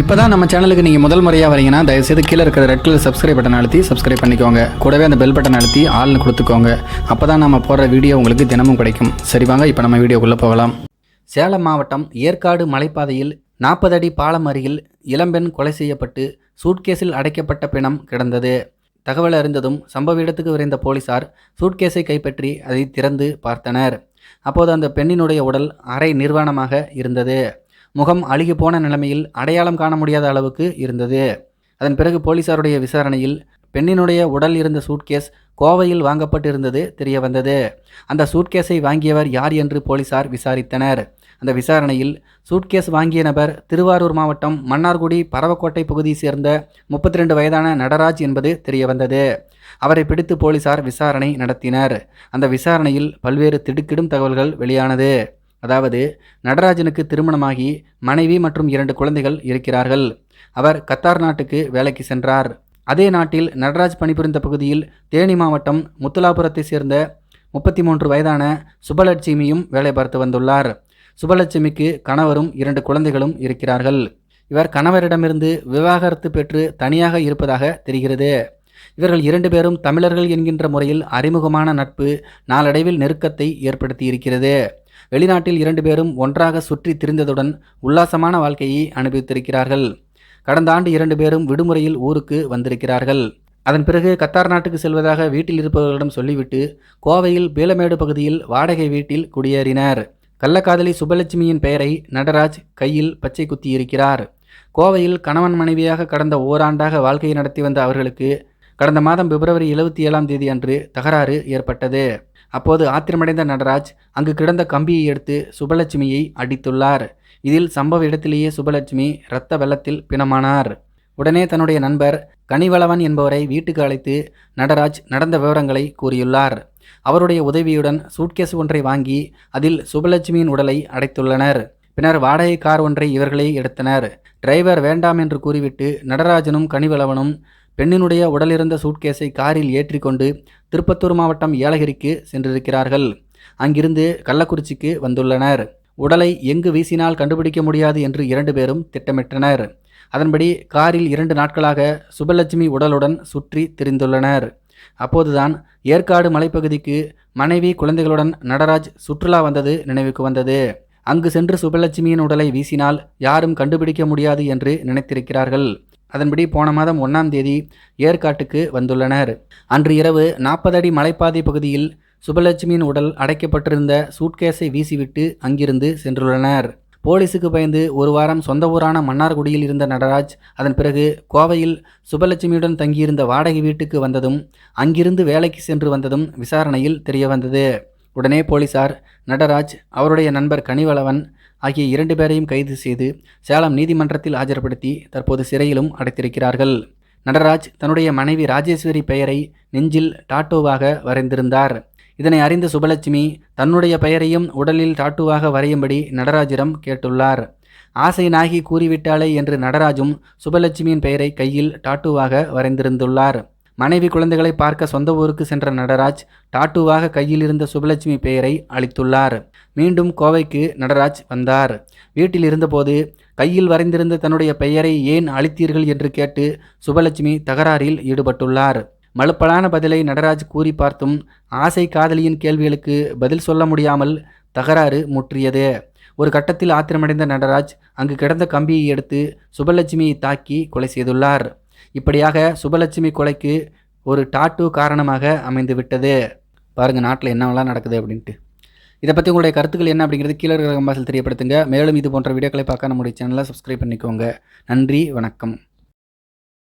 இப்போ தான் நம்ம சேனலுக்கு நீங்கள் முதல் முறையாக வரீங்கன்னா தயவுசெய்து கீழே இருக்கிற ரெட் கலர் சப்ஸ்கிரைப் பட்டன் அழுத்தி சப்ஸ்கிரைப் பண்ணிக்கோங்க. கூடவே அந்த பெல் பட்டன் அழுத்தி ஆள்னு கொடுத்துக்கோங்க. அப்போ தான் நம்ம போடுற வீடியோ உங்களுக்கு தினமும் கிடைக்கும். சரி வாங்க இப்போ நம்ம வீடியோக்குள்ளே போகலாம். சேலம் மாவட்டம் ஏற்காடு மலைப்பாதையில் நாற்பது அடி பாலம் அருகில் இளம்பெண் கொலை செய்யப்பட்டு சூட்கேஸில் அடைக்கப்பட்ட பிணம் கிடந்தது. தகவல் அறிந்ததும் சம்பவ இடத்துக்கு விரைந்த போலீசார் சூட்கேஸை கைப்பற்றி அதை திறந்து பார்த்தனர். அப்போது அந்த பெண்ணினுடைய உடல் அரை நிர்வாணமாக இருந்தது. முகம் அழுகி போன நிலைமையில் அடையாளம் காண முடியாத அளவுக்கு இருந்தது. அதன் பிறகு போலீசாருடைய விசாரணையில் பெண்ணினுடைய உடல் இருந்த சூட்கேஸ் கோவையில் வாங்கப்பட்டிருந்தது தெரிய வந்தது. அந்த சூட்கேஸை வாங்கியவர் யார் என்று போலீசார் விசாரித்தனர். அந்த விசாரணையில் சூட்கேஸ் வாங்கிய நபர் திருவாரூர் மாவட்டம் மன்னார்குடி பரவக்கோட்டை பகுதியை சேர்ந்த முப்பத்தி ரெண்டு வயதான நடராஜ் என்பது தெரிய வந்தது. அவரை பிடித்து போலீசார் விசாரணை நடத்தினர். அந்த விசாரணையில் பல்வேறு திடுக்கிடும் தகவல்கள் வெளியானது. அதாவது நடராஜனுக்கு திருமணமாகி மனைவி மற்றும் இரண்டு குழந்தைகள் இருக்கிறார்கள். அவர் கத்தார் நாட்டுக்கு வேலைக்கு சென்றார். அதே நாட்டில் நடராஜ் பணிபுரிந்த பகுதியில் தேனி மாவட்டம் முத்துலாபுரத்தை சேர்ந்த முப்பத்தி மூன்று வயதான சுபலட்சுமியும் வேலை பார்த்து வந்துள்ளார். சுபலட்சுமிக்கு கணவரும் இரண்டு குழந்தைகளும் இருக்கிறார்கள். இவர் கணவரிடமிருந்து விவாகரத்து பெற்று தனியாக இருப்பதாக தெரிகிறது. இவர்கள் இரண்டு பேரும் தமிழர்கள் என்கின்ற முறையில் அறிமுகமான நட்பு நாளடைவில் நெருக்கத்தை ஏற்படுத்தி இருக்கிறது வெளிநாட்டில் இரண்டு பேரும் ஒன்றாக சுற்றி திரிந்ததுடன் உல்லாசமான வாழ்க்கையை அனுபவித்திருக்கிறார்கள். கடந்த ஆண்டு இரண்டு பேரும் விடுமுறையில் ஊருக்கு வந்திருக்கிறார்கள். அதன் பிறகு கத்தார் நாட்டுக்கு செல்வதாக வீட்டில் இருப்பவர்களிடம் சொல்லிவிட்டு கோவையில் பீலமேடு பகுதியில் வாடகை வீட்டில் குடியேறினர். கள்ளக்காதலி சுபலட்சுமியின் பெயரை நடராஜ் கையில் பச்சை குத்தியிருக்கிறார். கோவையில் கணவன் மனைவியாக கடந்த ஓராண்டாக வாழ்க்கையை நடத்தி வந்த அவர்களுக்கு கடந்த மாதம் பிப்ரவரி எழுபத்தி ஏழாம் தேதி அன்று தகராறு ஏற்பட்டது. அப்போது ஆத்திரமடைந்த நடராஜ் அங்கு கிடந்த கம்பியை எடுத்து சுபலட்சுமியை அடித்துள்ளார். இதில் சம்பவ இடத்திலேயே சுபலட்சுமி இரத்த வெள்ளத்தில் பிணமானார். உடனே தன்னுடைய நண்பர் கனிவளவன் என்பவரை வீட்டுக்கு அழைத்து நடராஜ் நடந்த விவரங்களை கூறியுள்ளார். அவருடைய உதவியுடன் சூட்கேஸ் ஒன்றை வாங்கி அதில் சுபலட்சுமியின் உடலை அடைத்துள்ளனர். பின்னர் வாடகை கார் ஒன்றை இவர்களே எடுத்தனர். டிரைவர் வேண்டாம் என்று கூறிவிட்டு நடராஜனும் கனிவளவனும் பெண்ணினுடைய உடலிருந்த சூட்கேஸை காரில் ஏற்றிக்கொண்டு திருப்பத்தூர் மாவட்டம் ஏலகிரிக்கு சென்றிருக்கிறார்கள். அங்கிருந்து கள்ளக்குறிச்சிக்கு வந்துள்ளனர். உடலை எங்கு வீசினால் கண்டுபிடிக்க முடியாது என்று இரண்டு பேரும் திட்டமிட்டனர். அதன்படி காரில் இரண்டு நாட்களாக சுபலட்சுமி உடலுடன் சுற்றி திரிந்துள்ளனர். அப்போதுதான் ஏற்காடு மலைப்பகுதிக்கு மனைவி குழந்தைகளுடன் நடராஜ் சுற்றுலா வந்தது நினைவுக்கு வந்தது. அங்கு சென்று சுபலட்சுமியின் உடலை வீசினால் யாரும் கண்டுபிடிக்க முடியாது என்று நினைத்திருக்கிறார்கள். அதன்படி போன மாதம் ஒன்றாம் தேதி ஏற்காட்டுக்கு வந்துள்ளனர். அன்று இரவு நாற்பது அடி மலைப்பாதை பகுதியில் சுபலட்சுமியின் உடல் அடைக்கப்பட்டிருந்த சூட்கேஸை வீசிவிட்டு அங்கிருந்து சென்றுள்ளனர். போலீஸுக்கு பயந்து ஒரு வாரம் சொந்த ஊரான மன்னார்குடியில் இருந்த நடராஜ் அதன் பிறகு கோவையில் சுபலட்சுமியுடன் தங்கியிருந்த வாடகை வீட்டுக்கு வந்ததும் அங்கிருந்து வேலைக்கு சென்று வந்ததும் விசாரணையில் தெரியவந்தது. உடனே போலீசார் நடராஜ் அவருடைய நண்பர் கனிவளவன் ஆகிய இரண்டு பேரையும் கைது செய்து சேலம் நீதிமன்றத்தில் ஆஜர்படுத்தி தற்போது சிறையிலும் அடைத்திருக்கிறார்கள். நடராஜ் தன்னுடைய மனைவி ராஜேஸ்வரி பெயரை நெஞ்சில் டாட்டோவாக வரைந்திருந்தார். இதனை அறிந்த சுபலட்சுமி தன்னுடைய பெயரையும் உடலில் டாட்டுவாக வரையும்படி நடராஜிடம் கேட்டுள்ளார். ஆசை நாகி கூறிவிட்டாளே என்று நடராஜும் சுபலட்சுமியின் பெயரை கையில் டாட்டுவாக வரைந்திருந்துள்ளார். மனைவி குழந்தைகளை பார்க்க சொந்த ஊருக்கு சென்ற நடராஜ் டாட்டுவாக கையில் இருந்த சுபலட்சுமி பெயரை அளித்துள்ளார். மீண்டும் கோவைக்கு நடராஜ் வந்தார். வீட்டில் இருந்தபோது கையில் வரைந்திருந்த தன்னுடைய பெயரை ஏன் அளித்தீர்கள் என்று கேட்டு சுபலட்சுமி தகராறில் ஈடுபட்டுள்ளார். மலுப்பலான பதிலை நடராஜ் கூறி பார்த்தும் ஆசை காதலியின் கேள்விகளுக்கு பதில் சொல்ல முடியாமல் தகராறு முற்றியது. ஒரு கட்டத்தில் ஆத்திரமடைந்த நடராஜ் அங்கு கிடந்த கம்பியை எடுத்து சுபலட்சுமியை தாக்கி கொலை செய்துள்ளார். இப்படியாக சுபலட்சுமி கொலைக்கு ஒரு டாட்டு காரணமாக அமைந்து விட்டது பாருங்கள் நாட்டில் என்னவெல்லாம் நடக்குது அப்படின்ட்டு. இதை பற்றி உங்களுடைய கருத்துக்கள் என்ன அப்படிங்கிறது கீழே இருக்கிற கம்பாசில் தெரியப்படுத்துங்க. மேலும் இது போன்ற வீடியோக்களை பார்க்க நம்முடைய சேனலை சப்ஸ்கிரைப் பண்ணிக்கோங்க. நன்றி வணக்கம்.